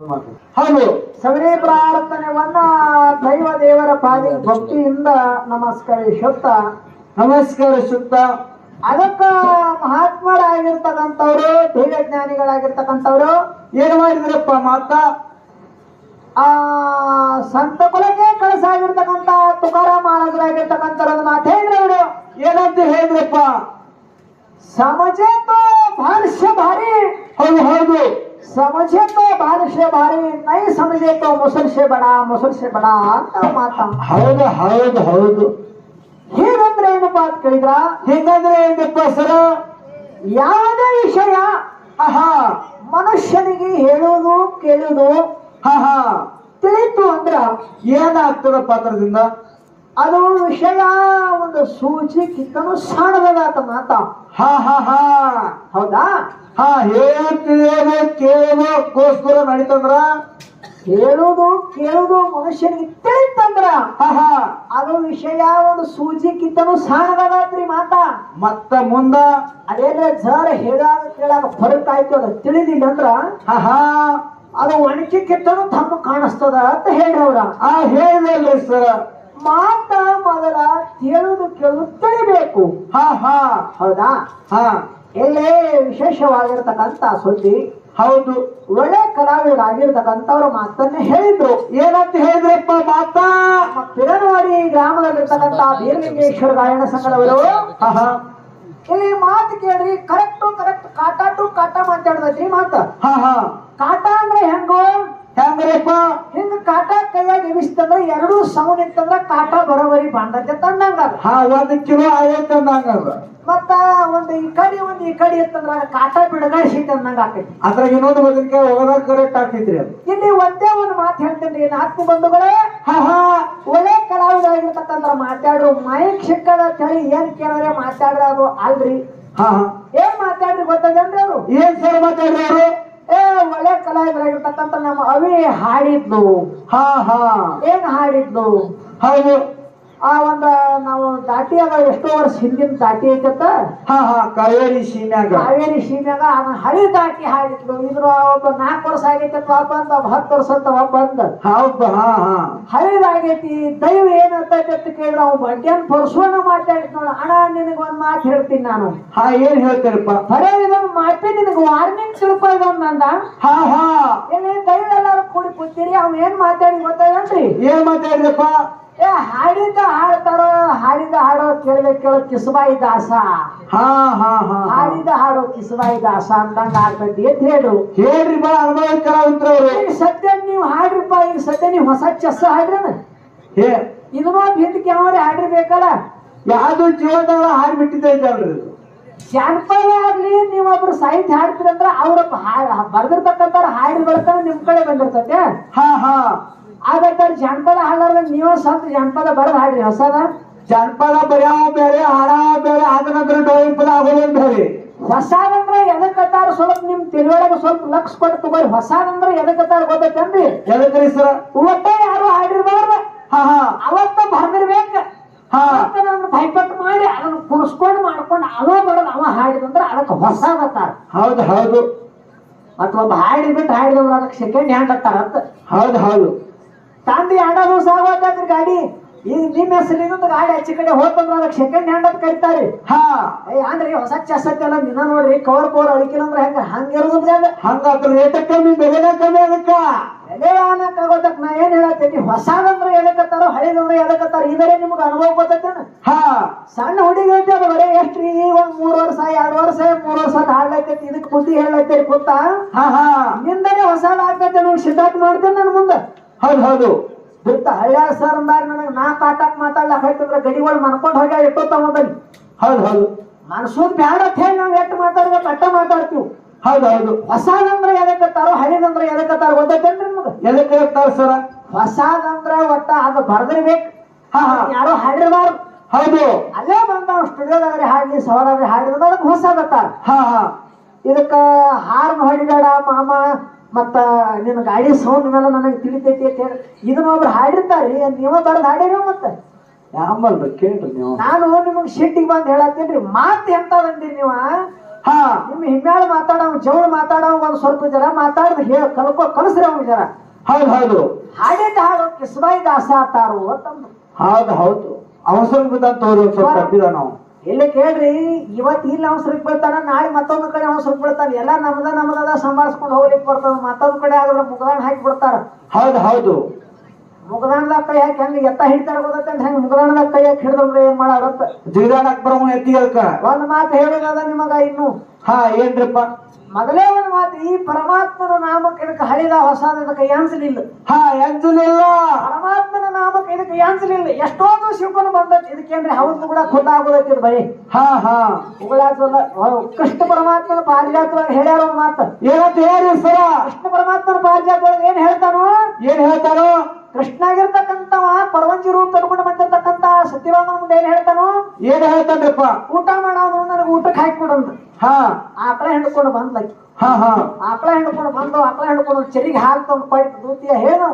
ಹಾಗೆ ಸಗರಿ ಪ್ರಾರ್ಥನೆವನ್ನ ದೈವ ದೇವರ ಪಾದಿ ಭಕ್ತಿಯಿಂದ ನಮಸ್ಕರಿಸುತ್ತ. ನಮಸ್ಕರಿಸುತ್ತ. ಅದಕ್ಕ ಮಹಾತ್ಮರಾಗಿರ್ತಕ್ಕಂಥವ್ರು ದೈವ ಜ್ಞಾನಿಗಳಾಗಿರ್ತಕ್ಕಂಥವ್ರು ಏನ್ ಮಾಡಿದ್ರಪ್ಪ ಮಾತ? ಆ ಸಂತ ಕುಲಕ್ಕೆ ಕಳಸಾಗಿರ್ತಕ್ಕಂಥ ತುಕಾರಾಮ ಮಹಾರಾಜರಾಗಿರ್ತಕ್ಕಂಥವ್ರ ಮಾತು ಹೇಳಿದ್ರು ಅವರು. ಏನಂತ ಹೇಳಿದ್ರಪ್ಪ ಸಮಜೇತ ಭಾರಿ ಹೌದು ಹೌದು. समझे तो भाष्य भारी नहीं समझे तो मुसल से बड़ा मुसल से बड़ा ಅಂತ ಮಾತ ಹೌದು ಹೌದು ಹೌದು ಹೀಗಂದ್ರೆ ಏನಪ್ಪಾ ಅಂತ ಕೇಳಿದ್ರ ಹಿಂಗಂದ್ರೆ ಏನಪ್ಪ ಸರ ಯಾವುದೇ ವಿಷಯ ಆಹಾ ಮನುಷ್ಯನಿಗೆ ಹೇಳುವುದು ಕೇಳುವುದು ಹಾ ಹಾ ತಿಳಿತು ಅಂದ್ರ ಏನಾಗ್ತದಪ್ಪ ಅದರದಿಂದ ಅದು ವಿಷಯ ಒಂದು ಸೂಚಿ ಕಿತ್ತನು ಸಣ್ಣದಾತ ಮಾತ ಹಾ ಹಾ ಹಾ ಹೌದಾ ಹಾ ಹೇಳ್ತಿದ್ದೇನೆ ಕೇಳೋದಕ್ಕೋಸ್ಕರ ನಡೀತಂದ್ರ? ಹೇಳುವುದು ಕೇಳುವುದು ಮನುಷ್ಯನಿಗೆ ತಿಳಿತಂದ್ರ? ಅದು ವಿಷಯ ಒಂದು ಸೂಜಿ ಕಿತ್ತನು ಸಣ್ಣದಾತ್ರಿ ಮಾತ. ಮತ್ತ ಮುಂದ? ಅದೇನ್ರೆ ಜರ ಹೇಳಾಗ ಕೇಳಾಗ ಫರಕ್ ಆಯ್ತು ಅದು ತಿಳಿದಿಲ್ಲ ಅಂದ್ರ? ಹಾ ಅದು ಒಣಕಿ ಕಿತ್ತನು ತಮ್ಮ ಕಾಣಿಸ್ತದ ಅಂತ ಹೇಳ್ರಿ ಆ ಹೇಳಿದಲ್ರಿ ಸರ. ಮಾತ ಮೊದಲ ಕೇಳುದು ಕೇಳುದು ತಿಳಿಬೇಕು. ಹಾ ಹಾ. ಹೌದಾ? ಹಾ. ಎಲ್ಲೇ ವಿಶೇಷವಾಗಿರ್ತಕ್ಕಂಥ ಸುದ್ದಿ ಹೌದು ಒಳ್ಳೆ ಕಲಾವಿದರಾಗಿರ್ತಕ್ಕಂಥವ್ರು ಮಾತನ್ನೇ ಹೇಳಿದ್ರು. ಏನಂತ ಹೇಳಿದ್ರಪ್ಪ ಮಾತಾ? ಪಿರನವಾಡಿ ಗ್ರಾಮದಲ್ಲಿರ್ತಕ್ಕಂಥ ಬೀರಲಿಂಗೇಶ್ವರ ಗಾಯನ ಸಂಘದವರು ಇಲ್ಲಿ ಮಾತು ಕೇಳ್ರಿ ಕರೆಕ್ಟ್ ಕರೆಕ್ಟ್ ಕಾಟ ಟು ಕಾಟ ಮಾತಾಡ್ದೈತ್ರಿ ಮಾತ. ಕಾಟ ಅಂದ್ರೆ ಹೆಂಗೋ ಹೆಂಗ್ರಪ್ಪ? ಹಿಂಗ ಕಾಟ ಕೈಯಾಗ ಎಬಿಸ್ತಂದ್ರ ಎರಡು ಸಮ ನಿಂತಂದ್ರ ಕಾಟ ಬರೋಬರಿ ಬಂದೈತೆ ತಂದಂಗ. ಹಾ ಒಂದ್ ಕಿಲೋ ಐವತ್ತು ಅಂದಂಗ ಮತ್ತ ಒಂದು ಈ ಕಡೆ ಒಂದು ಈ ಕಡೆ ಇತ್ತಂದ್ರ ಕಾಟ ಬಿಡಗಾಡಿಸೈತೆ ಅಂದಂಗ ಆಕೈತಿ ಅದ್ರಾಗ ಇನ್ನೊಂದು ಬದಲಿಗೆ ಹೋಗೋದಾಗ ಕರೆಕ್ಟ್ ಆಗ್ತೈತ್ರಿ ಅದು. ಇಲ್ಲಿ ಒಂದೇ ಒಂದು ಮಾತು ಹೇಳ್ತೇನೆ ಏನ್ ಆತ್ಮ ಬಂಧುಗಳೇ? ಹಾ ಹಾ. ಒಳ್ಳೆ ಕಲಾವಿದರಾಗಿರ್ತಕ್ಕಂಥ ಮಾತಾಡ್ರು ಮೈಕ್ ಸಿಕ್ಕದ ಚಳಿ ಏನ್ ಕೇಳಿದ್ರೆ ಮಾತಾಡ್ರ ಅದು ಅಲ್ರಿ. ಹಾ ಹಾ. ಏನ್ ಮಾತಾಡ್ರಿ ಗೊತ್ತದೇನ್ರಿ ಅವರು ಏನ್ ಸರ್ ಮಾತಾಡ್ರಿ ಅವರು? ಒಳ್ಳೆ ಕಲಾವಿದರಾಗಿರ್ತಕ್ಕಂಥ ನಮ್ಮ ಅವಿ ಹಾಡಿದ್ಲು. ಹಾ ಹಾ. ಏನ್ ಹಾಡಿದ್ಲು? ಹೌದು. ಆ ಒಂದ ನಾವು ದಾಟಿ ಅದ ಎಷ್ಟೋ ವರ್ಷ ಹಿಂದಿನ ದಾಟಿ ಐತತ್ತ ಹಾ ಹಾ ಕಾವೇರಿ ಸೀಮ್ಯಾಗ ಕಾವೇರಿ ಸೀಮ್ಯಾಗ ಅದನ್ನ ಹಳಿ ದಾಟಿ ಹಾಡಿದ್ರು ಇದ್ರ ಒಬ್ಬ ನಾಲ್ಕು ವರ್ಷ ಬಂದ ಒಬ್ಬ ಹತ್ತು ವರ್ಷ ಅಂತ ಒಬ್ಬ ಬಂದ ಹೌದು ಹಾ ಹಾ. ಹಳಿದಾಗೈತಿ ದೈವ ಏನ್ ಅಂತ ಕೇಳಿದ್ರೆ ಅವ್ನು ಬಡ್ಡಿಯನ್ ಪರಸುವನ್ನ ಮಾತಾಡಿದ್ ನೋಡ. ಅಣ್ಣ ನಿನಗೆ ಒಂದ್ ಮಾತು ಹೇಳ್ತೀನಿ ನಾನು. ಹಾ ಏನ್ ಹೇಳ್ತೀರಪ್ಪ? ಬರೇ ಇದೊಂದು ಮಾತೇ ನಿನಗೆ ವಾರ್ನಿಂಗ್ ತಿಳ್ಕೊ ಇದೊಂದು ನಂದ? ಹಾ ಹಾ. ಇಲ್ಲಿ ದೈವ ಎಲ್ಲಾರು ಕೂಡಿ ಕೂತೀರಿ ಅವ್ ಏನ್ ಮಾತಾಡಿ ಗೊತ್ತಾಗ್ರಿ ಏನ್ ಮಾತಾಡಿದ್ರಪ್ಪ? ಏ ಹಾಡಿದ ಹಾಡ್ತಾರೋ ಹಾಡಿದ ಹಾಡೋ ಕೇಳ್ಬೇಕು ಕೇಳೋ ಕಿಸಬಾಯಿ ದಾಸ ಹಾ ಹಾ ಹಾ. ಹಾಡಿದ ಹಾಡೋ ಕಿಸಬಾಯಿ ದಾಸ ಅಂದಂಗ ಆಗ್ತೈತಿ ಅಂತ ಹೇಳು. ಹೇಳ್ರಿ ಬಾ ಅನುಭವ ಕಲಾವಿದ್ರು ಈಗ ಸದ್ಯ ನೀವು ಹಾಡ್ರಿಪ್ಪ ಈಗ ಸದ್ಯ ನೀವು ಹೊಸ ಚೆಸ್ ಹಾಡ್ರಿ ಹೇ. ಇದನ್ನೋ ಹಿಂದಕ್ಕೆ ಯಾವ್ರೆ ಹಾಡಿರ್ಬೇಕಲ್ಲ. ಯಾವ್ದು ಜೀವನದಾಗ ಹಾಡ್ಬಿಟ್ಟಿದ್ದೈತಲ್ರಿ ಇದು. ಜಾನಪದ ಆಗ್ಲಿ ನೀವೊಬ್ರು ಸಾಹಿತ್ಯ ಹಾಡ್ತೀರಂದ್ರ ಅವ್ರ ಬರ್ದಿರ್ತಕ್ಕಂಥ ಹಾಡಿ ಬರ್ತಾರೆ ನಿಮ್ ಕಡೆ ಬಂದಿರ್ತತೆ. ಹಾ ಹಾ. ಆದ್ರೆ ಜಾನಪದ ಹಾಡಲ್ಲ ನೀವು ಸ್ವಂತ ಜಾನಪದ ಬರದ್ ಹಾಡ್ರಿ ಹೊಸದ? ಜನಪದ ಬರ್ಯಾವ ಬೇರೆ ಹಾಡ ಬೇರೆ ಆದ ನಂತರ ಡೋಳಿ ಪದ ಆಗೋದು ಬೇರೆ. ಹೊಸಾದಂದ್ರ ಎದಕ್ಕತ್ತಾರ ಸ್ವಲ್ಪ ನಿಮ್ ತಿಳುವಳಿಗೆ ಸ್ವಲ್ಪ ಲಕ್ಷ ಕೊಟ್ಟು ತಗೋರಿ ಹೊಸದಂದ್ರ ಎದಕ್ಕತ್ತಾರ ಗೊತ್ತೈತೇನ್ರಿ? ಎದಕ್ರಿ ಸರ? ಒಟ್ಟ ಯಾರು ಹಾಡಿರ್ಬಾರ್ದ? ಹಾ ಹಾ. ಅವತ್ತ ಬರ್ದಿರ್ಬೇಕ. ಹಾ. ಭಯಪಟ್ಟು ಮಾಡಿ ಅದನ್ನ ಕೂರ್ಸ್ಕೊಂಡು ಮಾಡ್ಕೊಂಡು ಅವ ಬರೋದು ಅವ ಹಾಡಿದಂದ್ರ ಅದಕ್ಕೆ ಹೊಸದತ್ತಾರ ಹೌದು ಹೌದು. ಮತ್ತ ಒಬ್ಬ ಹಾಡಿ ಬಿಟ್ಟು ಹಾಡಿದವ್ರು ಅದಕ್ಕೆ ಸೆಕೆಂಡ್ ಹ್ಯಾಂಡ್ ಅಂತಾರ ಅಂತ. ಹೌದು ಹೌದು. ತಂದಿ ದಿವಸ ಆಗೋದ್ರಿ ಗಾಡಿ ಈಗ ನಿಮ್ಮ ಹೆಸರಿನ ಗಾಡಿ ಹಚ್ಚಿ ಕಡೆ ಹೋತಂದ್ರ ಅದಕ್ಕೆ ಸೆಕೆಂಡ್ ಹ್ಯಾಂಡ್ ಅಂತ ಕರಿತಾರೆ. ಹಾ. ಏ ಅಂದ್ರೆ ಹೊಸ ಚಸತ್ತಲ್ಲ ನಿನ್ನ ನೋಡ್ರಿ ಕವರ್ ಪವರ್ ಅಳಿಕಿಲ್ಲ ಅಂದ್ರೆ ಹೆಂಗ? ಹಂಗಿರೋದು ಹಂಗ ರೇಟ ಕಮ್ಮಿ ಬೆಲೆನ ಕಮ್ಮಿ ಅದಕ್ಕ? ಬೆಲೆ ಅನ್ನಕ್ ಆಗೋದಕ್ ನಾ ಏನ್ ಹೇಳತ್ತೀನಿ ಹೊಸದಂದ್ರೆ ಎದಕ್ಕತ್ತಾರ ಹಳಿದಂದ್ರೆ ಎದಕ್ಕತ್ತಾರ ಇದರೇ ನಿಮ್ಗೆ ಅನುಭವ ಗೊತ್ತೇನ ಹಾ. ಸಣ್ಣ ಹುಡುಗಿ ಐತಿ ಅದು ಬರೇ ಎಷ್ಟ್ರಿ? ಒಂದ್ ಮೂರ್ ವರ್ಷ ಎರಡ್ ವರ್ಷ ಮೂರ್ ವರ್ಷ ಇದಕ್ಕೆ ಇದಕ್ ಬುದ್ಧಿ ಹೇಳೈತಿ ಗೊತ್ತಾ? ಹಾ ಹಾ. ನಿಂದನೇ ಹೊಸದ ಆಗ್ತೈತೆ ನೋಡಿ ಸಿದ್ಧಾರ್ಥ ಮಾಡ್ತೇನೆ ನನ್ ಮುಂದೆ. ಹೌದು ಹೌದು. ಬಿತ್ತ ಹಳ್ಳ ಸರ್ ಅಂದಾಗ ನನಗೆ ನಾ ಕಾಟಕ್ ಮಾತಾಡ್ಲಕ್ ಹೋಯ್ತಂದ್ರೆ ಗಡಿಗಳು ಮನ್ಕೊಂಡ್ ಹೋಗ್ಯಾವ ಇಟ್ಟೋತ ಮೊದಲು ಹೌದು ಹೌದು. ಮನ್ಸೂದ್ ಬ್ಯಾಡ ಹೇಳಿ ನಾವ್ ಎಷ್ಟು ಮಾತಾಡ್ಬೇಕು ಅಟ್ಟ ಮಾತಾಡ್ತೀವಿ. ಹೌದು ಹೌದು. ಹೊಸದಂದ್ರೆ ಎದಕ್ಕತ್ತಾರೋ ಹಳಿದಂದ್ರೆ ಎದಕ್ಕತ್ತಾರ ಗೊತ್ತೈತೇನ್ರಿ ನಿಮ್ಗೆ? ಎದಕ್ಕೆ ಹೇಳ್ತಾರ ಸರ ಹೊಸದಂದ್ರ ಒಟ್ಟ ಅದು ಬರ್ದಿರ್ಬೇಕು. ಹಾ ಹಾ. ಯಾರೋ ಹಾಡಿರ್ಬಾರ್ದು. ಹೌದು. ಅಲ್ಲೇ ಬಂದ ಸ್ಟುಡಿಯೋದಾಗ್ರಿ ಹಾಡ್ಲಿ ಸವಾಲಾಗ್ರಿ ಹಾಡಿದ್ರೆ ಅದಕ್ಕೆ ಹೊಸದತ್ತಾರ ಹಾ ಹಾ. ಇದಕ್ಕ ಹಾರ್ನ್ ಹೊಡಿಬೇಡ ಮಾಮ. ಮತ್ತ ನಿನ್ನ ಗಾಡಿ ಸೌಂಡ್ ಮೇಲೆ ನನಗೆ ತಿಳಿತೈತಿ ಅಂತ ಹೇಳಿ ಇದನ್ನ ಒಬ್ರು ಹಾಡಿರ್ತಾರಿ ನೀವ ಬರೋದು ಹಾಡಿರೋ ಮತ್ತೆ? ಯಾಂಬಲ್ರಿ ಕೇಳ್ರಿ ನೀವು. ನಾನು ನಿಮಗೆ ಸಿಟ್ಟಿಗೆ ಬಂದು ಮಾತ್ ಮಾತು ಬಂದಿರಿ ನೀವ? ಹಾ. ನಿಮ್ಮ ಹಿಮ್ಮ್ಯಾಳ ಮಾತಾಡೋ ಜವಳ ಮಾತಾಡೋ ಒಂದ್ ಸ್ವಲ್ಪ ಜರ ಮಾತಾಡ್ದು ಹೇಳ ಕಲ್ಕೋ ಕಲಸ್ರಿ ಅವ್ನ ಜರ. ಹೌದು ಹೌದು. ಹಾಡಿದ್ದ ಹಾಡು ಕಿಸ್ಬಾಯಿ ದಾಸ ಆತಾರು ಅಂತಂದು. ಹೌದು ಹೌದು. ಅವಸರ ಬಿದ್ದಂತ ತೋರಿ ಒಂದ್ ಸ್ವಲ್ಪ ತಪ್ಪಿದ ನಾವು. ಇಲ್ಲಿ ಕೇಳ್ರಿ? ಇವತ್ ಇಲ್ಲಿ ಅವಸರಕ್ಕೆ ಬೀಳ್ತಾನ ನಾಳೆ ಮತ್ತೊಂದು ಕಡೆ ಅವ್ನು ಸುರುಕ್ ಬಿಡ್ತಾನೆ ಎಲ್ಲ ನಮ್ದ ನಮ್ದ ಸಂಭಾಳಿಸ್ಕೊಂಡು ಹೋಗ್ಲಿಕ್ಕೆ ಬರ್ತದ ಮತ್ತೊಂದು ಕಡೆ ಆದ್ರೆ ಮುಗದಾಣ ಹಾಕಿ ಬಿಡ್ತಾರ. ಹೌದು ಹೌದು. ಮುಗದಾಣದಾಗ ಕೈ ಹಾಕಿ ಹೆಂಗ್ ಎತ್ತ ಹಿಡಿತಾರ ಗೊತ್ತೈತೆ ಅಂತ ಹೆಂಗ್ ಮುಗದಾಣದಾಗ ಕೈ ಹಾಕಿ ಹಿಡಿದ್ರೆ ಏನ್ ಮಾಡಾರತ್ತ ಜಿಗದಾನ ಬರೋ ಎತ್ತಿ ಹೇಳ್ಕ. ಒಂದ್ ಮಾತು ಹೇಳಿದ ನಿಮಗ ಇನ್ನು? ಹಾ ಏನ್ರಿಪ್ಪ? ಮೊದಲೇ ಒಂದ್ ಮಾತು ಈ ಪರಮಾತ್ಮನ ನಾಮಕ್ಕೆ ಇದಕ್ಕೆ ಹಳಿದ ಹೊಸದ ಇದಕ್ಕೆ ಯಾನ್ಸಲಿಲ್ಲ ಹಾ ಎನ್ಸಲಿಲ್ಲ ಪರಮಾತ್ಮನ ನಾಮಕ್ಕೆ ಇದಕ್ಕೆ ಯಾನ್ಸಲಿಲ್ಲ ಎಷ್ಟೋ ಶಿವಕನು ಬಂದೈತಿ ಇದಕ್ಕೇನ್ರಿ ಹೌದು ಕೂಡ ಖುಲ್ಲ ಆಗೋದೈತಿ ಇದು ಬರೀ ಹಾ ಹಾ. ಉಗಳಾಚಲ್ಲ ಕೃಷ್ಣ ಪರಮಾತ್ಮನ ಪಾರಿಜಾತೊಳಗೆ ಹೇಳ್ಯಾರ ಮಾತ ಮಾತು. ಏನಂತ ಹೇಳಿ ಸರ? ಕೃಷ್ಣ ಪರಮಾತ್ಮನ ಪಾರಿಜಾತೊಳಗೆ ಏನ್ ಹೇಳ್ತಾನೋ? ಏನ್ ಹೇಳ್ತಾರೋ ಕೃಷ್ಣ ಆಗಿರ್ತಕ್ಕಂಥವ ಪರವಂಜಿ ರೂಪ ತಡ್ಕೊಂಡು ಬಂದಿರ್ತಕ್ಕಂತ ಸತ್ಯವಾಮ ಮುಂದೆ ಏನ್ ಹೇಳ್ತಾನೋ? ಏನ್ ಹೇಳ್ತಾನಪ್ಪ? ಊಟ ಮಾಡೋದು ನನಗೆ ಊಟಕ್ಕೆ ಹಾಕ್ಬಿಡಂತ ಹಾ. ಆಕಳ ಹಿಡ್ಕೊಂಡು ಬಂದ್ಲಕ್ಕಿ ಆಕಳ ಹಿಡ್ಕೊಂಡು ಬಂದು ಆಕಳ ಹಿಡ್ಕೊಂಡು ಚರಿಗೆ ಹಾಲು ತಂದು ಕೊಟ್ಟು ದೂತಿಯ ಹೇಳು.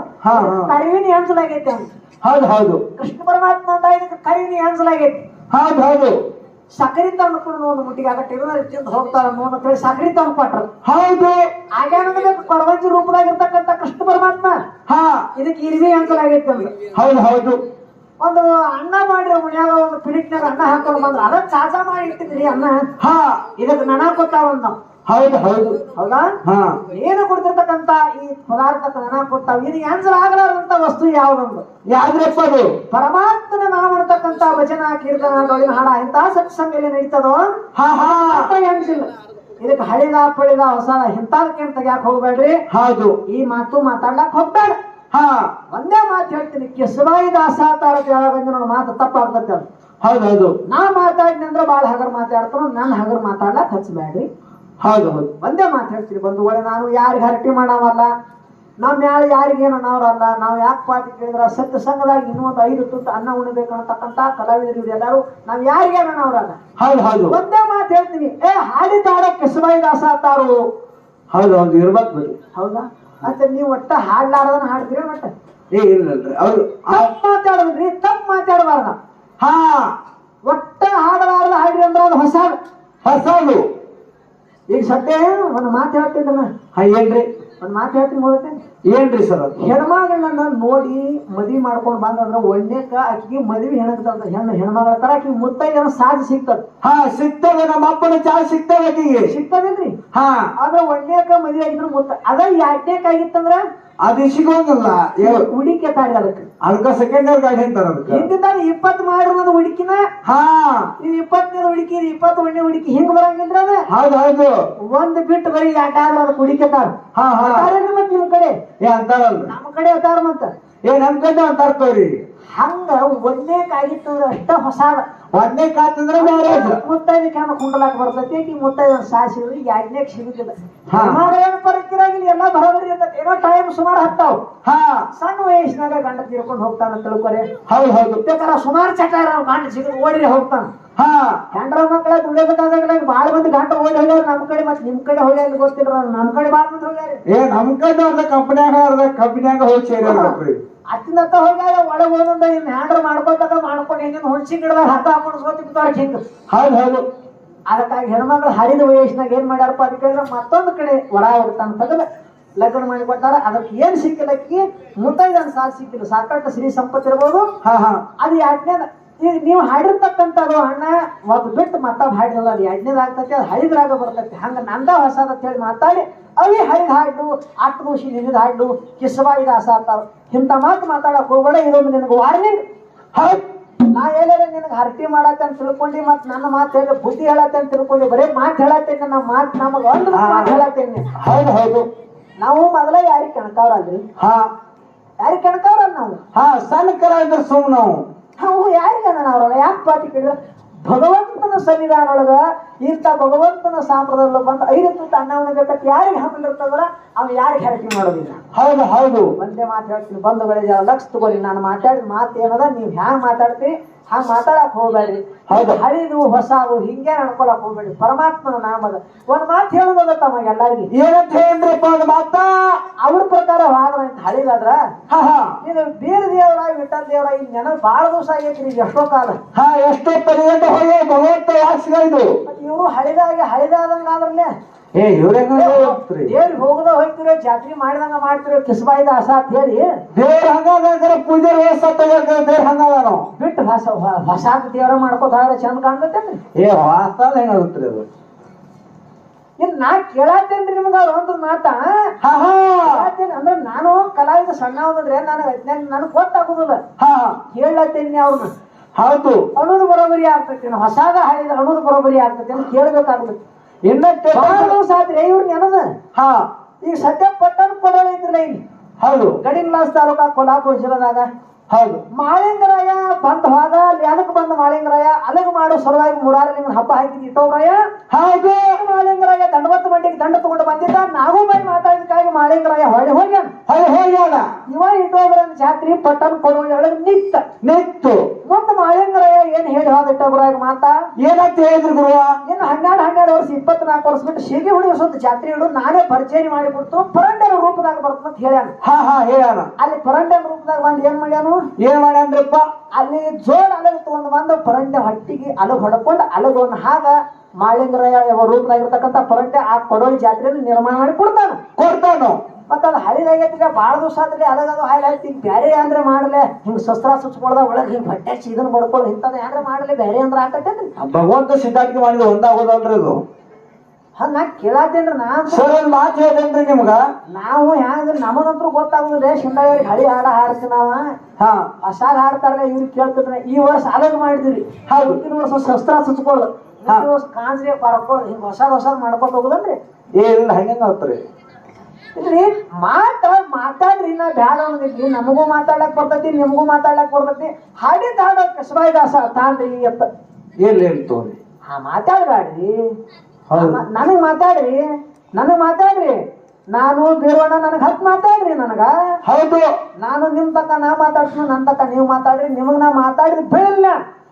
ಕರಿವಿನಿ ಹಂಚಲಾಗೈತೆ ಅಂತ. ಹೌದು ಹೌದು. ಕೃಷ್ಣ ಪರಮಾತ್ಮ ಅಂತ ಇದಕ್ಕೆ ಕರಿವಿನಿ ಹಂಚಲಾಗೈತಿ. ಹೌದು ಹೌದು. ಸಕ್ಕರೆ ತಂದು ಕೊಡು ಒಂದು ಮುಟ್ಟಿಗೆ ಆಗ ತಿರುವರಿ ತಿಂದು ಹೋಗ್ತಾರ ನೋಡ್ ಅಂತ ಹೇಳಿ ಸಕ್ಕರೆ ತಂದು ಕೊಟ್ರು. ಹೌದು. ಆಗ್ಯಾನಂದ್ರೆ ಕೊರವಂಜಿ ರೂಪದಾಗಿರ್ತಕ್ಕಂಥ ಕೃಷ್ಣ ಪರಮಾತ್ಮ. ಹಾ. ಇದಕ್ಕೆ ಇರಿವಿ ಹಂಚಲಾಗೈತೆ ಅಂತ. ಹೌದು ಹೌದು. ಒಂದು ಅನ್ನ ಮಾಡಿರೋ ಮನ್ಯಾಗ ಒಂದು ಪಿರಿಟ್ನಾಗ ಅನ್ನ ಹಾಕೊಂಡು ಬಂದ್ರ. ಅದ ಚಾಚಾ ಮಾಡಿ ಇಟ್ಟಿದ್ರಿ ಅನ್ನ. ಹಾ. ಇದಕ್ಕೆ ನನ ಕೊತ್ತ ನಾವು ಹೌದು ಹೌದು. ಹೌದಾ? ಏನು ಕೊಡ್ತಿರ್ತಕ್ಕಂತ ಈ ಪದಾರ್ಥ ನನ ಕೊಡ್ತಾವ ಇದು ಆನ್ಸರ್ ಆಗಲಾರಂತ ವಸ್ತು ಯಾವ್ದೊಂದು ಯಾವ್ದ್ರಪ್ಪ ಅದು? ಪರಮಾತ್ಮನ ನಾಮ ಮಾಡತಕ್ಕಂತ ವಚನ ಕೀರ್ತನ ಡೊಳ್ಳಿನ ಹಾಡ ಎಂತ ಸತ್ಸಂಗಲಿ ನಡೀತದೋ? ಹಾ ಹಾ. ಇದಕ್ಕೆ ಹಳಿದ ಪಳಿದ ಹೊಸ ಇಂಥದಕ್ಕೆ ತೆಗ್ಯಾಕ್ ಹೋಗ್ಬೇಡ್ರಿ. ಹೌದು. ಈ ಮಾತು ಮಾತಾಡ್ಲಕ್ ಹೋಗ್ಬೇಡ. ಹಾ. ಒಂದೇ ಮಾತು ಹೇಳ್ತೀನಿ ಕೆಸವಾಯಿ ದಾಸಾತಾರ ಯಾವಾಗ ನನ್ನ ಮಾತು ತಪ್ಪಾಗ್ತದೆ ಹೌದೌದು ಹೌದು ಹೌದು. ನಾ ಮಾತಾಡಿನಿ ಅಂದ್ರೆ ಬಾಳ ಹಗರ್ ಮಾತಾಡ್ತಾನೋ ನನ್ನ ಹಗರ್ ಮಾತಾಡ್ಲಕ್ ಹಚ್ಚಬೇಡ್ರಿ. ಹೌದು ಹೌದು. ಒಂದೇ ಮಾತು ಹೇಳ್ತೀನಿ. ಒಳ್ಳೆ ನಾನು ಯಾರಿಗೆ ಹರಟಿ ಮಾಡವಲ್ಲ ನಮ್ಮ ಯಾರು ಯಾರಿಗೇನು ಅನ್ನೋರಲ್ಲ ನಾವು ಯಾಕೆ ಪಾಠ ಕೇಳಿದ್ರ ಸತ್ಯ ಸಂಘದಾಗಿ ಇನ್ನೊಂದು ಐದು ತುತ್ತು ಅನ್ನ ಉಣಬೇಕು ಅನ್ನತಕ್ಕಂಥ ಕಲಾವಿದರು ಎಲ್ಲರೂ ನಾವು ಯಾರಿಗೇನು ಅನ್ನೋರಲ್ಲ. ಹೌದು ಹೌದು. ಒಂದೇ ಮಾತು ಹೇಳ್ತೀನಿ. ಏ ಹಾಡಿದಾಡೋ ಕೆಸವಾಯಿ ದಾಸ ಆತಾರು ಹೌದು ಹೌದು ಇರ್ಬೇಕು ಬಿಡಿ. ಹೌದಾ? ಮತ್ತೆ ನೀವು ಒಟ್ಟ ಹಾಡ್ಲಾರದನ್ನ ಹಾಡ್ತೀರಿ ಮಟ್ಟ ಏ ಇಲ್ಲಲ್ರಿ ಅವ್ರು ತಪ್ಪು ಮಾತಾಡೋದ್ರಿ ತಪ್ಪು ಮಾತಾಡಬಾರ್ದ. ಹಾ. ಒಟ್ಟ ಹಾಡಲಾರ್ದ ಹಾಡ್ರಿ ಅಂದ್ರೆ ಅದು ಹೊಸ ಹೊಸದು. ಈಗ ಸದ್ಯ ಒಂದು ಮಾತು ಹೇಳ್ತೀನಿ ಹಾ ಏನ್ರಿ? ಒಂದು ಮಾತು ಹೇಳ್ತೀನಿ ಹೋಗುತ್ತೆ ಏನ್ರಿ ಸರ್ ಹೆಣ್ಮಗಳನ್ನ ನೋಡಿ ಮದ್ವಿ ಮಾಡ್ಕೊಂಡು ಬಂದ್ರೆ ಒಳ್ಳೆಕ ಆಕಿಗೆ ಮದ್ವಿ ಹೆಣಗ್ತದ ಹೆಣ್ಣು ಹೆಣ್ಮಗಳ ತರ ಆಕಿ ಮುತ್ತೈದನ ಸಾಜ್ ಸಿಗ್ತದ. ಹಾ ಸಿಗ್ತದೆ ನಮ್ಮ ಅಪ್ಪನ ಚಾ ಸಿಗ್ತದೆ ಆಕಿಗೆ ಸಿಗ್ತದೇನ್ರಿ? ಹಾ. ಅದ ಒಳ್ಳೆಕ ಮದ್ವಿ ಆಗಿದ್ರ ಮುತ್ತ ಅದ ಎರಡನೇಕ್ ಆಗಿತ್ತಂದ್ರ ಅದು ಸಿಗೋಂಗಲ್ಲ ಹುಡಿಕೆ ತಾಳಿ ಅದಕ್ಕೆ. ಅದಕ್ಕ ಸೆಕೆಂಡ್ ಹ್ಯಾಂಡ್ ಗಾಡಿ ಅಂತಾರ ಅದಕ್ಕೆ. ಹಿಂದಿಂದ ಇಪ್ಪತ್ ಮಾಡಿರೋದು ಹುಡುಕಿನ ಹಾ. ಇದು ಇಪ್ಪತ್ತನೇ ಹುಡುಕಿ ಇದು ಇಪ್ಪತ್ತು ಒಂದನೇ ಹುಡುಕಿ ಹಿಂಗ್ ಬರಂಗಿಲ್ರ ಅದ? ಹೌದು ಹೌದು. ಒಂದ್ ಬಿಟ್ಟು ಬರೀ ಯಾಕಾದ್ರೂ ಅದಕ್ಕೆ ಹುಡುಕತಾರ ಹಾ ಹಾ. ಮತ್ ನಿಮ್ ಕಡೆ? ಏ ಅಂತಾರಲ್ಲ. ನಮ್ಮ ಕಡೆ ಅಂತಾರ ಮತ್ತ. ಏ ನಮ್ ಕಡೆ ಅಂತಾರ ತೋರಿ. ಹಂಗ ಒಂದೇ ಕಾಗಿತ್ತು ಅಷ್ಟ ಹೊಸಾದ. ಒಂದನೇ ಕಾತಂದ್ರೆ ಮ್ಯಾರೇಜ್ ಮುತ್ತೈದಕ್ಕೆ ಹೆಂಗ ಕುಂಡಲಾಕ ಬರ್ತೈತಿ ಈ ಮುತ್ತೈದ ಸಾಸಿದ್ರು ಎರಡನೇಕ್ ಸಿಗುದಿಲ್ಲ. ಏನು ಪರಕ್ಕಿರಂಗಿಲ್ಲ ಎಲ್ಲ ಬರೋಬರಿ ಅಂತ ಏನೋ ಟೈಮ್ ಸುಮಾರು ಹತ್ತಾವ್. ಹಾ. ಸಣ್ಣ ವಯಸ್ಸಿನಾಗ ಗಂಡ ತೀರ್ಕೊಂಡು ಹೋಗ್ತಾನ ತಿಳ್ಕೊರೆ. ಹೌದು ಹೌದು. ಬೇಕಾರ ಸುಮಾರು ಚಟ ಇರೋ ಗಂಡ ಸಿಗ ಓಡಿರಿ ಹೋಗ್ತಾನ. ಹಾ. ಹೆಂಡ್ರ ಮಕ್ಕಳ ದುಡಿಯಬೇಕಾದಾಗ ಬಾಳ ಮಂದಿ ಗಂಟ ಓಡಿ ಹೋಗ್ಯಾರ ನಮ್ಮ ಕಡೆ ಮತ್ತೆ ನಿಮ್ ಕಡೆ ಹೋಗ್ಯಾರ ಗೊತ್ತಿಲ್ಲ ನಮ್ಮ ಕಡೆ ಬಾಳ್ ಮಂದಿ ಹೋಗ್ಯಾರ. ಏ ನಮ್ ಕಡೆ ಅರ್ಧ ಕಂಪನ್ಯಾಗ ಅರ್ಧ ಕಂಪನ್ಯಾಗ ಹೋಗಿ ಸೇರಿ ಅತ್ತಿನತ್ತ ಹೋಗ್ಯಾರ ಒಳಗೆ ಹೋದಂತ ಇನ್ ಹ್ಯಾಂಡ್ರ್ ಮಾಡ್ಕೋತಾಗ ಮಾಡ್ಕೊಂಡು ಹೆಂಗಿನ ಹುಣ್ಸಿ ಗಿಡದಾಗ ಹತ್ತ ಹಾಕೊಂಡು ಸೋತಿ ಬಿದ್ದಾರ ಹಿಂಗ. ಹೌದು ಹೌದು. ಅದಕ್ಕಾಗಿ ಹೆಣ್ಮಕ್ಳು ಹರಿದ ವಯಸ್ಸಿನಾಗ ಏನ್ ಮಾಡ್ಯಾರಪ್ಪ ಅದಕ್ಕೆ ಮತ್ತೊಂದು ಕಡೆ ಹೊರ ಹೋಗ್ತಾನ ತೆಗೆದ ಲಗ್ನ ಮಾಡಿ ಕೊಟ್ಟಾರ. ಅದಕ್ಕೆ ಏನ್ ಸಿಕ್ಕಿಲ್ಲಕ್ಕಿ ಮುತ್ತೈದನ್ ಸಾ ಸಿಕ್ಕಿಲ್ಲ. ಸಾಕಷ್ಟು ಸಿರಿ ಸಂಪತ್ತು ಇರ್ಬೋದು. ಹಾ ಹಾ. ಅದು ಎರಡನೇದ. ನೀವು ನೀವು ಹಾಡಿರ್ತಕ್ಕಂಥದ್ದು ಅಣ್ಣ ಒಂದು ಬಿಟ್ಟು ಮತ್ತ ಹಾಡಿರಲ್ಲ ಅದು ಎರಡನೇದು ಆಗ್ತೈತಿ ಅದು ಹಳಿದ್ರಾಗ ಬರ್ತೈತಿ. ಹಂಗ ನಂದ ಹೊಸದ ಅಂತ ಹೇಳಿ ಮಾತಾಡಿ ಅವಿ ಹಳಿದ ಹಾಡು ಆಟ ದೋಷಿ ನಿನ್ನದ ಹಾಡು ಕಿಸವಾಯಿದ ಆಸ ಅಂತಾವ ಇಂಥ ಮಾತು ಮಾತಾಡಕ್ ಹೋಗ್ಬೇಡ ಇದೊಂದು ನಿನಗೆ ವಾರ್ನಿಂಗ್. ಹೌದ್ ನಾ ಹೇಳಿದ್ರೆ ನಿನಗೆ ಹರಟಿ ಮಾಡತ್ತೆ ಅಂತ ತಿಳ್ಕೊಂಡಿ ಮತ್ ನನ್ನ ಮಾತು ಹೇಳಿ ಬುದ್ಧಿ ಹೇಳತ್ತೆ ಅಂತ ತಿಳ್ಕೊಂಡಿ ಬರೀ ಮಾತು ಹೇಳತ್ತೇನೆ ನನ್ನ ಮಾತು ನಮಗೆ ಒಂದು ಮಾತು ಹೇಳತ್ತೇನೆ ಹೌದು ಹೌದು. ನಾವು ಮೊದಲ ಯಾರಿಗೆ ಕಣಕವ್ರಲ್ರಿ? ಹಾ. ಯಾರಿಗೆ ಕಣಕವ್ರ ನಾವು? ಹಾ ಸಣ್ಣ ಕರ ಅಂದ್ರೆ ಸುಮ್ ನಾವು. ನಾವು ಯಾರಿಗೆ ಅವ್ರಲ್ಲ ಯಾಕೆ ಪಾತಿ ಕೇಳಿದ್ರೆ? ಭಗವಂತನ ಸನ್ನಿಧಾನೊಳಗ ಇಂಥ ಭಗವಂತನ ಸಾಂಪ್ರದಾಯ ಬಂದು ಐದು ತುತ್ತ ಅನ್ನ ಉಣಬೇಕಂತ ಯಾರಿಗೆ ಹಮ್ಮಿರ್ತದಲ್ಲ ಅವ ಯಾರಿಗೆ ಹರಕೆ ಮಾಡೋದಿಲ್ಲ. ಹೌದು ಹೌದು. ಒಂದೇ ಮಾತು ಹೇಳ್ತೀನಿ ಬಂಧುಗಳಿಗೆ ಲಕ್ಷ ತಗೋರಿ ನಾನು ಮಾತಾಡಿದ ಮಾತು ಏನದ ನೀವು ಹ್ಯಾಂಗ ಮಾತಾಡ್ತೀರಿ ಹಂಗ ಮಾತಾಡಕ್ ಹೋಗ್ಬೇಡ್ರಿ. ಹೌದು. ಹಳಿದು ಹೊಸದು ಹಿಂಗೆ ಅನ್ಕೊಳಕ್ ಹೋಗ್ಬೇಡ್ರಿ. ಪರಮಾತ್ಮನ ನಾಮದ. ಒಂದ್ ಮಾತು ಹೇಳುದ ತಮಗೆ ಎಲ್ಲಾರ್ಗಿ? ಏನಂತ ಹೇಳ್ರಿಪ್ಪ ಒಂದು ಮಾತಾ? ಅವ್ರ ಪ್ರಕಾರ ವಾದ ಹಳಿದಾದ್ರ ಹಾ ಹಾ. ಇದು ಬೇರೆ ದೇವರ ವಿಠಲ್ ದೇವರ ಈ ನೆನಪು ಬಾಳ ದಿವಸ ಆಗೈತ್ರಿ ಎಷ್ಟೋ ಕಾಲ. ಹಾ ಎಷ್ಟೋ ಪರ್ಯಂತ ಹೋಗಿ ಭಗವಂತ ಮತ್ತ್ ಇವರು ಹಳಿದಾಗಿ ಹಳಿದಾದಂಗ ಆದ್ರಲ್ಲೇ ಏ ಇವ್ರ ಹೋಗ್ತ್ರಿ? ದೇವ್ರಿಗೆ ಹೋಗದ ಹೋಗ್ತಿರೋ ಜಾತ್ರೆ ಮಾಡಿದಂಗ ಮಾಡ್ತಿರೋ ಕಿಸ್ಬಾಯಿದ ಹಸ ಅಂತ ಹೇಳಿ. ದೇವ್ರ ಹಂಗಾದ್ರೆ ಪೂಜೆ ವ್ಯವಸ್ಥೆ ದೇವ್ರ ಹಂಗಾದಾನು ಬಿಟ್ಟು ಹೊಸ ಹೊಸ ದೇವ್ರ ಮಾಡ್ಕೋತ ಚಂದ ಕಾಣ್ತೈತೇನ್ರಿ? ಏ ಹೊಸ ಹೆಂಗಾಗುತ್ರಿ ಅದು? ಇನ್ ನಾ ಕೇಳತ್ತೇನ್ರಿ ನಿಮ್ಗ ಒಂದು ಮಾತ. ಕೇಳತ್ತೇನೆ ಅಂದ್ರೆ ನಾನು ಕಲಾವಿದ ಸಣ್ಣ ಹೋದ್ರೆ ನನಗೆ ನನಗೆ ಗೊತ್ತಾಗುದಿಲ್ಲ. ಕೇಳತ್ತೇನೆ ಅವ್ರನ್ನ ಹೌದು. ಅನ್ನೋದು ಬರೋಬರಿ ಆಗ್ತೈತಿ ಹೊಸಾದ ಹಾಡಿದ ಅನ್ನೋದು ಬರೋಬರಿ ಆಗ್ತೈತಿ ಅಂತ ಕೇಳ್ಬೇಕಾಗ್ತೈತಿ. ಇನ್ನ ದಿವಸ ಆದ್ರೆ ಏನದ? ನೆನದ ಹಾ. ಈಗ ಸದ್ಯ ಪಟ್ಟನ್ ಕೊಡೋಣ ಐತ್ರಲ್ಲ ಇಲ್ಲಿ. ಹೌದು. ಗಡಿಂಗ್ಲಾಸ್ ತಾಲೂಕಾ ಕೊಲ್ಹಾಪುರ ಜಿಲ್ಲಾದಾಗ ಹೌದು. ಮಾಳಿಂಗರಾಯ ಬಂದ ಹೋದ ಅಲ್ಲಿ ಅದಕ್ಕೆ ಬಂದ ಮಾಳಿಂಗರಾಯ ಅಲಗ ಮಾಡೋ ಸಲುವಾಗಿ ಮುರಾರ ನಿಮ್ಮನ್ನ ಹಬ್ಬ ಹಾಕಿದ್ ಇಟ್ಟೋರಾಯ ಹೌದು ಮಾಳಿಂಗರಾಯ ದಂಡವತ್ತು ಮಂಡಿಗೆ ದಂಡ ತಗೊಂಡು ಬಂದಿದ್ದ? ನಾವು ಬೈ ಮಾತಾಡಿದಕ್ಕಾಗಿ ಮಾಳಿಂಗರಾಯ ಹೊಳೆ ಹೋಗ್ಯಾನ. ಹೊಳೆ ಹೋಗ್ಯಾನ. ಇವ ಇಟ್ಟೋಗ್ರ ಜಾತ್ರಿ ಪಟ್ಟನ್ ಕೊಡುವ ನಿತ್ತ ನಿತ್ತು ಮುಂದೆ ಮಾಳಿಂಗರಾಯ ಏನ್ ಹೇಳಿ ಹೋದ ಇಟ್ಟೋಗ್ರಾಗ ಮಾತಾ? ಏನಂತ ಹೇಳಿದ್ರು ಗುರು ಏನು ಹನ್ನೆರಡು ಹನ್ನೆರಡು ವರ್ಷ ಇಪ್ಪತ್ನಾಲ್ಕು ವರ್ಷ ಬಿಟ್ಟು ಶೀಗೆ ಹುಳಿ ಜಾತ್ರೆ ಇಡು ನಾನೇ ಪರಿಚಯ ಮಾಡಿ ಮಾಡಿಬಿಡ್ತು ಪರಂಡರ ರೂಪದಾಗ ಬರ್ತಂತ ಹೇಳ್ಯಾನ. ಹಾ ಹಾ ಹೇಳ್ಯಾನ. ಅಲ್ಲಿ ಪರಂಡರ ರೂಪದಾಗ ಬಂದು ಏನ್ ಮಾಡ್ಯಾನು? ಏನ್ ಮಾಡ್ಯಂದ್ರಪ್ಪ ಅಲ್ಲಿ ಜೋಡ್ ಅಲಗ ತಗೊಂಡ್ ಬಂದು ಪರಂಡೆ ಹೊಟ್ಟಿಗೆ ಅಲಗ ಹೊಡ್ಕೊಂಡು ಅಲಗವನ್ನು ಹಾಗ ಮಾಳಿಂಗರಾಯ ಯಾವ ರೂಪದಾಗಿರ್ತಕ್ಕಂಥ ಪರಂಡೆ ಆ ಕೊಡೋಳಿ ಜಾತ್ರೆಯಲ್ಲಿ ನಿರ್ಮಾಣ ಮಾಡಿ ಕೊಡ್ತಾನ. ಕೊಡ್ತಾನು. ಮತ್ತ ಅದು ಹಳಿದಾಗೈತಿ ಭಾಳ ದಿವಸ ಆದ್ರೆ ಅಲಗದು ಹಾಯ್ಲಾಯ್ತಿ ಬ್ಯಾರೆ ಅಂದ್ರೆ ಮಾಡಲೆ. ಹಿಂಗ್ ಶಸ್ತ್ರ ಸುಚ್ಕೊಳ್ದ ಒಳಗೆ ಹಿಂಗ್ ಹೊಟ್ಟೆ ಹಚ್ಚಿ ಇದನ್ನ ಬಡ್ಕೊಂಡು ಇಂಥದ್ದು ಅಂದ್ರೆ ಮಾಡಲೆ ಬ್ಯಾರೆ ಅಂದ್ರೆ ಆಕತ್ತೈತಿ ಭಗವಂತ ಸಿದ್ಧಾರ್ಥಿ ಮಾಡಿದ ಒಂದಾಗೋದಂದ್ರೆ ಹಂಗ ನಾ ಕೇಳತ್ತೇನ್ರಿ ನಾ ಸರ್ ಒಂದ್ ಮಾತು ಹೇಳ್ತೇನ್ರಿ ನಿಮ್ಗ. ನಾವು ಹೆಂಗ ನಮಗಂತೂ ಗೊತ್ತಾಗುದಿಲ್ಲ ಶಿಂದಾಗಿ ಹಳಿ ಹಾಡ ಹಾಡ್ತೀವಿ ನಾವ. ಹಾ. ಹೊಸಾದ ಹಾಡ್ತಾರಲ್ಲ ಇವ್ರು ಕೇಳ್ತಿದ್ರೆ ಈ ವರ್ಷ ಅಲಗ ಮಾಡಿದ್ರಿ. ಹಾ. ಮುಂದಿನ ವರ್ಷ ಶಸ್ತ್ರ ಸುಚ್ಕೊಳ್ಳು ವರ್ಷ ಕಾಂಜ್ರಿ ಬರ್ಕೊಳ್ಳು ಹಿಂಗ್ ಹೊಸಾದ್ ಹೊಸಾದ್ ಮಾಡ್ಕೊತ ಹೋಗುದನ್ರಿ. ಏ ಇಲ್ಲ ಹಂಗ ಆತ್ರಿ ಇಲ್ರಿ ಮಾತ ಮಾತಾಡ್ರಿ ನಾ ಬ್ಯಾಡ ಅಂದಿದ್ರಿ ನಮಗೂ ಮಾತಾಡಕ್ ಬರ್ತೈತಿ ನಿಮಗೂ ಮಾತಾಡಕ್ ಬರ್ತೈತಿ. ಹಾಡಿ ಹಾಡೋ ಕಸಬಾಯಿ ದಾಸ ತಾಂಡ್ರಿ ಎತ್ತ ಏನ್ ತೋರಿ. ಹಾ ಮಾತಾಡ್ಬ್ಯಾಡ್ರಿ ನನಗ್ ಮಾತಾಡ್ರಿ ನನಗ್ ಮಾತಾಡ್ರಿ. ನಾನು ಬೀರೋಣ ನನಗ್ ಹತ್ ಮಾತಾಡ್ರಿ ನನಗ. ಹೌದು. ನಾನು ನಿಮ್ ತಕ್ಕ ನಾ ಮಾತಾಡ್ತೀನಿ ನನ್ ತಕ್ಕ ನೀವು ಮಾತಾಡ್ರಿ ನಿಮಗ್ ನಾ ಮಾತಾಡ್ರಿ ಬೀಳಿಲ್ಲ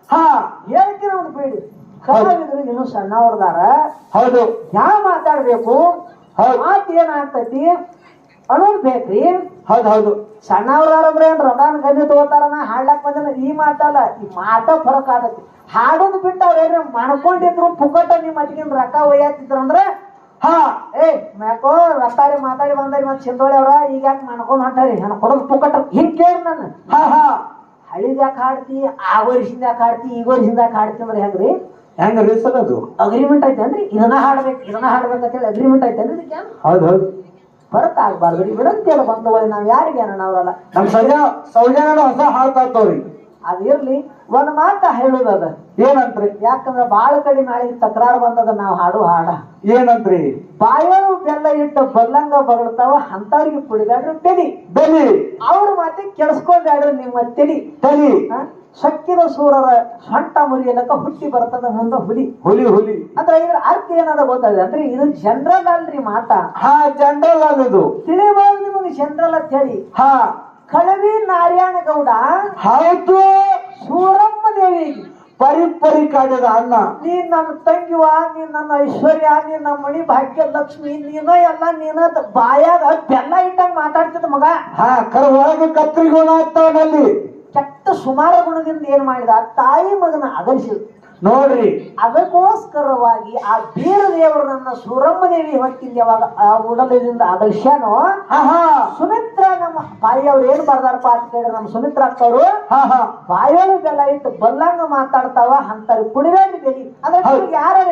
ಹಾ. ಹೇಳ್ತೀನಿ ಅವ್ನು ಬೀಳಿ ಕಲಾವಿದ್ರು ಇನ್ನು ಸಣ್ಣವ್ರದಾರ. ಹೌದು. ಯಾವ ಮಾತಾಡ್ಬೇಕು? ಹೌದು. ಮಾತ್ ಏನಾಗ್ತೈತಿ ಅನ್ನೋದ್ ಬೇಕ್ರಿ? ಹೌದು ಹೌದು. ಸಣ್ಣವ್ರಾರಂದ್ರೆ ಏನ್ ರೊಡಾನ್ ಗಂಜಿ ತಗೋತಾರನ ಹಾಡ್ಲಾಕ್ ಬಂದ್ರೆ ಈ ಮಾತಲ್ಲ ಈ ಮಾತ ಫರಕ್ ಆಗತ್ತೆ ಹಾಡೋದು ಬಿಟ್ಟು ಅವ್ರೇನು ಮಾಡ್ಕೊಂಡಿದ್ರು ಪುಕಟ ನಿಮ್ಮ ಮತ್ತಿಗಿನ ರೊಕ್ಕ ಒಯ್ಯಾತಿದ್ರಂದ್ರೆ ಹಾ ಏ ಮ್ಯಾಕೋ ರಸ್ತಾರಿ ಮಾತಾಡಿ ಬಂದಾರಿ ಮತ್ ಚಿಂದೋಳಿ ಅವ್ರ ಈಗ ಯಾಕೆ ಮಾಡ್ಕೊಂಡು ಹೊಂಟಾರಿ? ನಾನು ಕೊಡೋದು ಪುಕಟ. ಹಿಂಗ್ ಕೇಳಿ ನಾನು. ಹಾ ಹಾ. ಹಳಿದ ಯಾಕೆ ಹಾಡ್ತಿ? ಆ ವರ್ಷದಿಂದ ಯಾಕೆ ಹಾಡ್ತಿ? ಈ ವರ್ಷದಿಂದ ಯಾಕೆ ಹಾಡ್ತಿ ಅಂದ್ರೆ ಹೆಂಗ್ರಿ? ಹೆಂಗ ರೀಸಲ್ ಅದು? ಅಗ್ರಿಮೆಂಟ್ ಐತೇನ್ರಿ? ಇದನ್ನ ಹಾಡ್ಬೇಕು ಇದನ್ನ ಹಾಡ್ಬೇಕಂತ ಅಂತೇಳಿ ಅಗ್ರಿಮೆಂಟ್ ಐತೆ ಅಂದ್ರೆ ಹೌದು ಹೌದು. ಫರಕ್ ಈ ರೀ ವಿನಂತಿಯಲ್ಲ ನಾವು ನಾವ್ ಯಾರಿಗೆ ಅನ್ನೋರಲ್ಲ ನಮ್ ಸೌಜ ಸೌಜನ್ಯನ ಹೊಸ ಹಾಡ್ತಾವ್ರಿ ಅದಿರ್ಲಿ ಒಂದ್ ಮಾತ ಹೇಳುದದ. ಏನಂತ್ರಿ? ಯಾಕಂದ್ರ ಬಾಳ ಕಡೆ ನಾಳೆ ತಕರಾರು ಬಂದದ ನಾವು ಹಾಡು ಹಾಡ. ಏನಂತ್ರಿ? ಬಾಯರು ಬೆಲ್ಲ ಇಟ್ಟ ಬಲ್ಲಂಗ ಬಗಳ್ತಾವ ಅಂತವ್ರಿಗೆ ಕುಡಿದಾಡ್ರು ತಲಿ ಬಲಿ ಅವ್ರ ಮಾತೆ ಕೆಡಿಸ್ಕೊಂಡಾಡ್ರು ನಿಮ್ಮ ತೆಲಿ ತಲಿ ಸೊಕ್ಕಿದ ಸೂರರ ಸೊಂಟ ಮುರಿಯಲಕ್ಕ ಹುಟ್ಟಿ ಬರ್ತದ ಮುಂದ ಹುಲಿ. ಹುಲಿ ಹುಲಿ. ಅಂದ್ರೆ ಇದ್ರ ಅರ್ಥ ಏನದ ಗೊತ್ತಾಗ ಅಂದ್ರೆ ಇದು ಜನರಲ್ ಅಲ್ರಿ ಮಾತ. ಹಾ ಜನರಲ್ ಅಲ್ಲ ಇದು. ತಿಳಿಬಾರ್ದು ನಿಮಗೆ ಜನರಲ್ ಅಂತ ಹೇಳಿ. ಹಾ. ಕಳವಿ ನಾರಾಯಣ ಗೌಡ ಹೌದು. ಸೂರಮ್ಮ ದೇವಿ. ಪರಿ ಪರಿ ಅನ್ನ ನೀ ನನ್ನ ತಂಗಿವ ನೀ ನನ್ನ ಐಶ್ವರ್ಯ ನೀ ನಮ್ಮ ಮಣಿ ಭಾಗ್ಯ ಲಕ್ಷ್ಮಿ ನೀನ ಎಲ್ಲ ನೀನ ಬಾಯಾಗ ಬೆಲ್ಲ ಇಟ್ಟಂಗ ಮಾತಾಡ್ತಿದ್ದ ಮಗ. ಹಾ ಕರ ಒಳಗೆ ಕತ್ರಿಗೋಣ ಆಗ್ತಾವನಲ್ಲಿ ಕೆಟ್ಟ ಸುಮಾರು ಗುಣದಿಂದ ಏನ್ ಮಾಡಿದ? ತಾಯಿ ಮಗನ ಅಗಲಿಸಿದ. ನೋಡ್ರಿ. ಅದಕ್ಕೋಸ್ಕರವಾಗಿ ಆ ಬೀರ ದೇವರನ್ನ ಸೂರಮ್ಮ ದೇವಿ ಹೊಟ್ಟಿಂದ ಯಾವಾಗ ಆ ಉಡಲದಿಂದ ಹಾ ಸುಮಿತ್ರ ನಮ್ಮ ಬಾಯಿ ಅವ್ರು ಏನ್ ಬರ್ದಾರಪ್ಪ ಅಂತ ಕೇಳಿದ್ರೆ ನಮ್ಮ ಸುಮಿತ್ರ ಅಕ್ಕವರು ಬಾಯೋಳಿಗೆಲ್ಲ ಹಾ. ಬಾಯೋಳು ಬೆಲ್ಲ ಇಟ್ಟು ಬಲ್ಲಂಗ ಮಾತಾಡ್ತಾವ ಅಂತಾರೆ ಕುಡಿಬೇಡಿ ಬೇಡಿ ಅಂದ್ರೆ. ಯಾರೇ?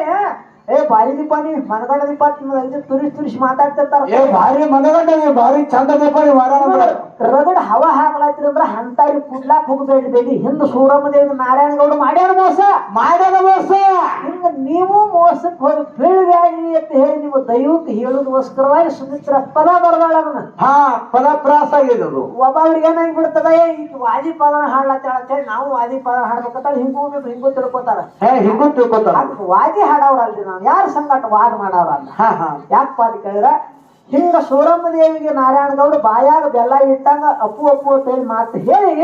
ಏ ಬಾರಿ ದೀಪ ನೀ ಮನಗಂಡ ದೀಪ ನಿಮ್ಗೆ ತುರಿಸ್ ತುರಿಸಿ ಮಾತಾಡ್ತಿರ್ತಾರ. ಏ ಭಾರಿ ಮನಗಂಡ ಭಾರಿ ಚಂದ ದೀಪಾವಳಿ ಮಾರಾಣ ರಗಡ ಹವ ಹಾಕ್ಲಾತಿರ ಅಂದ್ರ ಅಂತಾರಿ ಕುಡ್ಲಾಕ್ ಹೋಗ್ಬೇಡಿ ಬೇಡಿ ಹಿಂದ ಸೂರಮ್ಮದೇವಿ ನಾರಾಯಣಗೌಡ ನಾರಾಯಣ ಗೌಡ ಮಾಡ್ಯಾರ ಮೋಸ. ಮಾಡ್ಯಾನ ಮೋಸ. ಹಿಂಗ ನೀವು ಮೋಸಕ್ಕೆ ಹೋಗಿ ಬೀಳ್ಬ್ಯಾಡಿ ಅಂತ ಹೇಳಿ ನೀವು ದೈವಕ್ಕೆ ಹೇಳೋದಕ್ಕೋಸ್ಕರವಾಗಿ ಸುಮಿತ್ರ ಪದ ಬರ್ದಾಳ ಅದನ್ನ ಹಾ ಫಲಪ್ರಾಸ ಆಗಿದೆ ಅದು. ಒಬ್ಬೊಬ್ರಿಗೆ ಏನಾಗಿ ಬಿಡ್ತದ ಏ ಈಗ ವಾದಿ ಪದನ ಹಾಡ್ಲತ್ತಾಳ ಅಂತ ಹೇಳಿ ನಾವು ವಾದಿ ಪದನ ಹಾಡ್ಬೇಕಂತ ಹಿಂಗೂ ಬೇಕು ಹಿಂಗೂ ತಿಳ್ಕೊತಾರ. ಹೇ ಹಿಂಗೂ ತಿಳ್ಕೊತಾರ. ವಾದಿ ಹಾಡವ್ರಲ್ರಿ ನಾವು ಯಾರ ಸಂಗಟ ವಾದ ಮಾಡಾರ ಹಾ ಹಾ. ಯಾಕಪ್ಪ ಅಂತ ಕೇಳಿದ್ರೆ? ಹಿಂಗ ಸೋರಮ್ಮ ದೇವಿಗೆ ನಾರಾಯಣ ಗೌಡ ಬಾಯಾಗ ಬೆಲ್ಲ ಇಟ್ಟಂಗ ಅಪ್ಪು ಅಪ್ಪು ಅಂತ ಹೇಳಿ ಮಾತು ಹೇಳಿ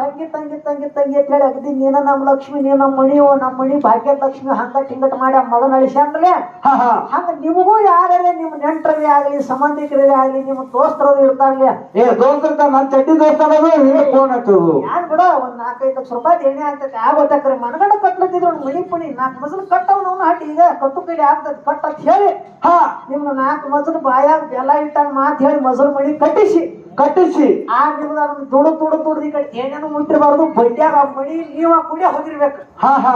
ತಂಗಿ ತಂಗಿ ತಂಗಿ ತಂಗಿ ಅಂತ ಹೇಳಿ ಅಗದಿ ನೀನ ನಮ್ಮ ಲಕ್ಷ್ಮಿ ನೀ ನಮ್ಮ ಮಣಿ ಓ ನಮ್ಮ ಮಣಿ ಭಾಗ್ಯ ಲಕ್ಷ್ಮಿ ಹಂಗ ಟಿಂಗಟ್ ಮಾಡಿ ಮಗನ ಹಾ ಹಂಗ ನಿಮಗೂ ಯಾರೇ ನಿಮ್ಮ ನೆಂಟರೇ ಆಗ್ಲಿ ಸಂಬಂಧಿಕರೇ ಆಗಲಿ ನಿಮ್ಮ ದೋಸ್ತರದು ಇರ್ತಾರಲಿ? ಏ ದೋಸ್ತ ನನ್ ಚಟ್ಟಿ ದೋಸ್ತ ಅನ್ನೋದು ಹಿಂಗೆ ಫೋನ್ ಹಚ್ಚೋದು ಯಾನ್ ಬಿಡ ಒಂದ್ ನಾಲ್ಕೈದು ಲಕ್ಷ ರೂಪಾಯಿ ಎಣ್ಣೆ ಆಗ್ತೈತೆ. ಆಗೋತಕ್ರೆ ಮನಗಂಡ ಕಟ್ಲತ್ತಿದ್ರು ಮಣಿ ಪುಣಿ ನಾಲ್ಕು ಮಸಲು ಕಟ್ಟವ್ ನಾಟಿ ಹಟ್ಟಿ ಈಗ ಕಟ್ಟು ಕೈಲಿ ಆಗ್ತದೆ ಕಟ್ಟ ಹೇಳಿ. ಹಾ. ನಿಮ್ನ ನಾಲ್ಕು ಮಸಲು ಬಾಯಾಗ ಬೆಲ್ಲ ಇಟ್ಟಂಗ ಮಾತು ಹೇಳಿ ಮಸಲು ಮಣಿ ಕಟ್ಟಿಸಿ. ಕಟ್ಟಿಸಿ. ಆ ನಿಮ್ಗೆ ಅದನ್ನ ದುಡು ದುಡು ದುಡ್ದು ಈ ಕಡೆ ಏನೇನು ಮುಟ್ಟಿರಬಾರ್ದು ಬಡ್ಡ್ಯಾಗ ಆ ಮಣಿ ನೀವ ಕುಡಿಯ ಹೋಗಿರ್ಬೇಕು. ಹಾ ಹಾ.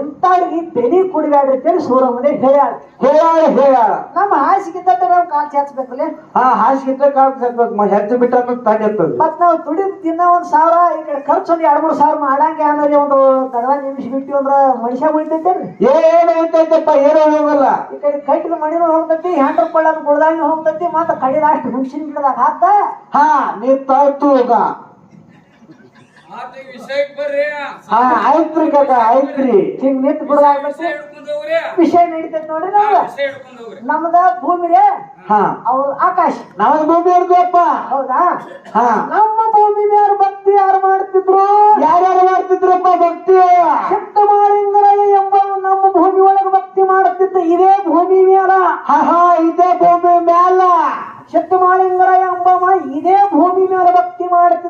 ಎಂತಾರಿಗೆ ಬೆನಿ ಕುಡಿಬ್ಯಾಡ್ರಿ ಅಂತೇಳಿ ಸೂರಮ್ಮನೆ ಹೇಳ್ಯಾಳ ಹೇಳ ಹೇಳ ನಮ್ಮ ಹಾಸಿಗಿದ್ದ ನಾವು ಕಾಲ್ ಚಾಚ್ಬೇಕಲ್ಲ ಹಾ ಹಾಸಿಗೆ ಕಾಲ್ ಚಾಚ್ಬೇಕು. ಹೆಚ್ಚು ಬಿಟ್ಟ ತಡಿ ಅಂತದ ಮತ್ ನಾವು ದುಡಿದ್ ತಿನ್ನ ಒಂದ್ ಸಾವಿರ ಈ ಕಡೆ ಖರ್ಚು ಒಂದ್ ಎರಡ್ ಮೂರ್ ಸಾವಿರ ಮಾಡಂಗೆ ಅನ್ನೋದೇ ಒಂದು ಕಡವ ನಿಮಿಷ ಬಿಟ್ಟು ಅಂದ್ರ ಮನುಷ್ಯ ಉಳಿತೈತೇನ್ರಿ? ಏನು ಐತೈತಪ್ಪ ಏನೋ ಹೋಗಲ್ಲ ಈ ಕಡೆ ಕೈಟ್ ಮಣಿನೂ ಹೋಗ್ತೈತಿ ಹ್ಯಾಂಡ್ರ ಕೊಳ್ಳೋದು ಗುಡ್ದಂಗ ಹೋಗ್ತೈತಿ ಮತ್ತೆ ಕಡಿದ ಅಷ್ಟು ಹುಣ್ಸಿನ ಗಿಡದಾಗ ಹಾಕ್ದ ಹಾ ನೀ ತಾಯ್ತು ಈಗ ವಿಷಯಕ್ಕೆ ಬರ್ರಿ. ಹಾ ಆಯ್ತ್ರಿ ಕಾಕ ಆಯ್ತ್ರಿ. ಹಿಂಗ್ ನಿಂತ್ ಬಿಡ. ವಿಷಯ ನಡೀತೈತ್ ನೋಡ್ರಿ ನಮ್ದ ನಮ್ದ ಭೂಮಿ ರೇ ಹಾ. ಅವ್ರ ಆಕಾಶ. ನಮಗ್ ಭೂಮಿ ಇರ್ದಪ್ಪ ಹೌದಾ? ಹಾ. ನಮ್ಮ ಭೂಮಿ ಮೇಲೆ ಭಕ್ತಿ ಯಾರು ಮಾಡ್ತಿದ್ರು? ಯಾರ್ಯಾರು ಮಾಡ್ತಿದ್ರಪ್ಪ ಭಕ್ತಿ? ಶಕ್ತ ಮಾಳಿಂಗರಾಯ ಎಂಬ ನಮ್ಮ ಭೂಮಿ ಒಳಗ ಭಕ್ತಿ ಮಾಡುತ್ತಿದ್ದ ಇದೇ ಭೂಮಿ ಮೇಲ. ಹಾ ಭೂಮಿ ಇದೇ ಸಿದ್ಧಮಾಳಿಂಗರಾಯ ಅಂಬಮ್ಮ ಇದೇ ಭೂಮಿ ಮೇಲೆ ಭಕ್ತಿ ಮಾಡುತ್ತಿದ್ದ